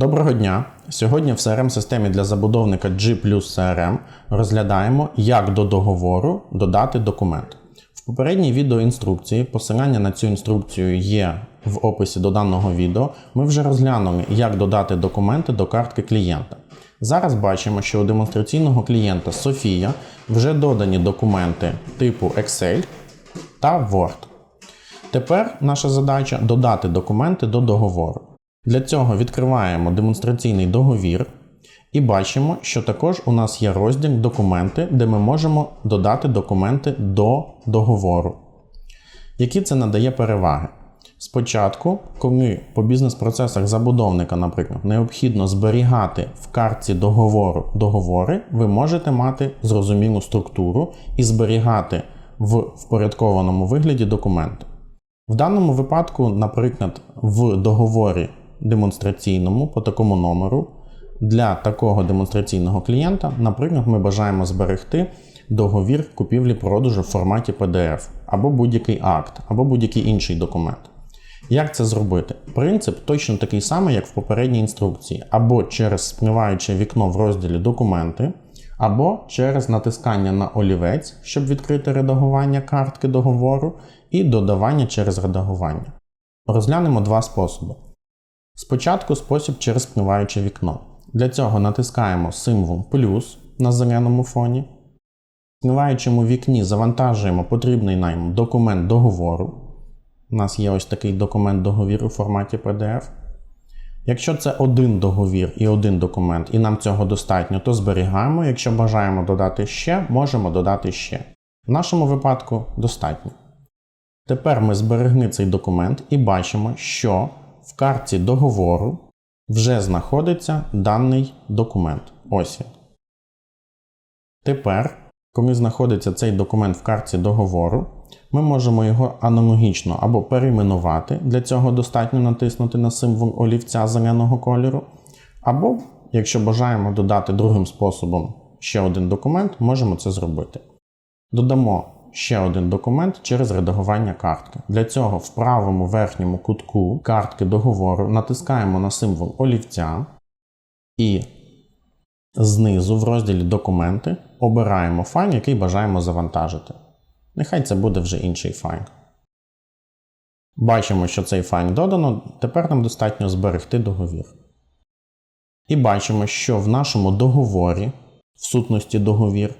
Доброго дня! Сьогодні в CRM-системі для забудовника G CRM розглядаємо, як до договору додати документ. В попередній відеоінструкції, посилання на цю інструкцію є в описі до даного відео. Ми вже розглянули, як додати документи до картки клієнта. Зараз бачимо, що у демонстраційного клієнта Софія вже додані документи типу Excel та Word. Тепер наша задача додати документи до договору. Для цього відкриваємо демонстраційний договір і бачимо, що також у нас є розділ Документи, де ми можемо додати документи до договору. Які це надає переваги? Спочатку, коли по бізнес-процесах забудовника, наприклад, необхідно зберігати в картці договору договори, ви можете мати зрозумілу структуру і зберігати в впорядкованому вигляді документи. В даному випадку, наприклад, в договорі демонстраційному по такому номеру для такого демонстраційного клієнта, наприклад, ми бажаємо зберегти договір купівлі-продажу в форматі PDF, або будь-який акт, або будь-який інший документ. Як це зробити? Принцип точно такий самий, як в попередній інструкції, або через спливаюче вікно в розділі Документи, або через натискання на олівець, щоб відкрити редагування картки договору, і додавання через редагування. Розглянемо два способи. Спочатку спосіб через спливаюче вікно. Для цього натискаємо символ плюс на зеленому фоні. В спливаючому вікні завантажуємо потрібний нам документ договору. У нас є ось такий документ договір у форматі PDF. Якщо це один договір і один документ, і нам цього достатньо, то зберігаємо. Якщо бажаємо додати ще, можемо додати ще. В нашому випадку достатньо. Тепер ми зберегли цей документ і бачимо, що в картці договору вже знаходиться даний документ. Ось він. Тепер, коли знаходиться цей документ в картці договору, ми можемо його аналогічно або перейменувати, для цього достатньо натиснути на символ олівця зеленого кольору, або, якщо бажаємо додати другим способом ще один документ, можемо це зробити. Додамо ще один документ через редагування картки. Для цього в правому верхньому кутку картки договору натискаємо на символ олівця і знизу в розділі Документи обираємо файл, який бажаємо завантажити. Нехай це буде вже інший файл. Бачимо, що цей файл додано, тепер нам достатньо зберегти договір. І бачимо, що в нашому договорі, в сутності договір,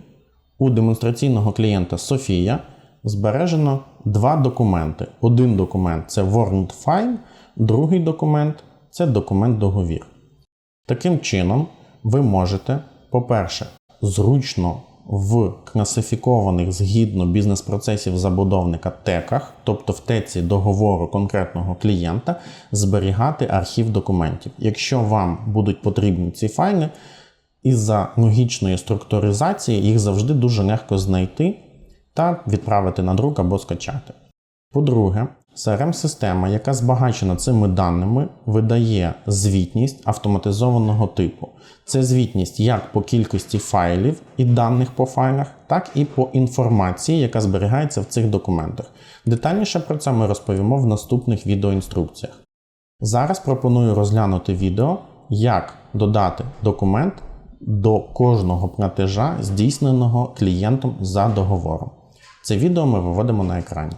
у демонстраційного клієнта Софія збережено два документи. Один документ це Word файл, другий документ це документ договір. Таким чином, ви можете, по-перше, зручно в класифікованих згідно бізнес-процесів забудовника теках, тобто в теці договору конкретного клієнта, зберігати архів документів. Якщо вам будуть потрібні ці файли, із-за логічної структуризації їх завжди дуже легко знайти та відправити на друк або скачати. По-друге, CRM-система, яка збагачена цими даними, видає звітність автоматизованого типу. Це звітність як по кількості файлів і даних по файлах, так і по інформації, яка зберігається в цих документах. Детальніше про це ми розповімо в наступних відеоінструкціях. Зараз пропоную розглянути відео, як додати документ до кожного платежа, здійсненого клієнтом за договором. Це відео ми виводимо на екрані.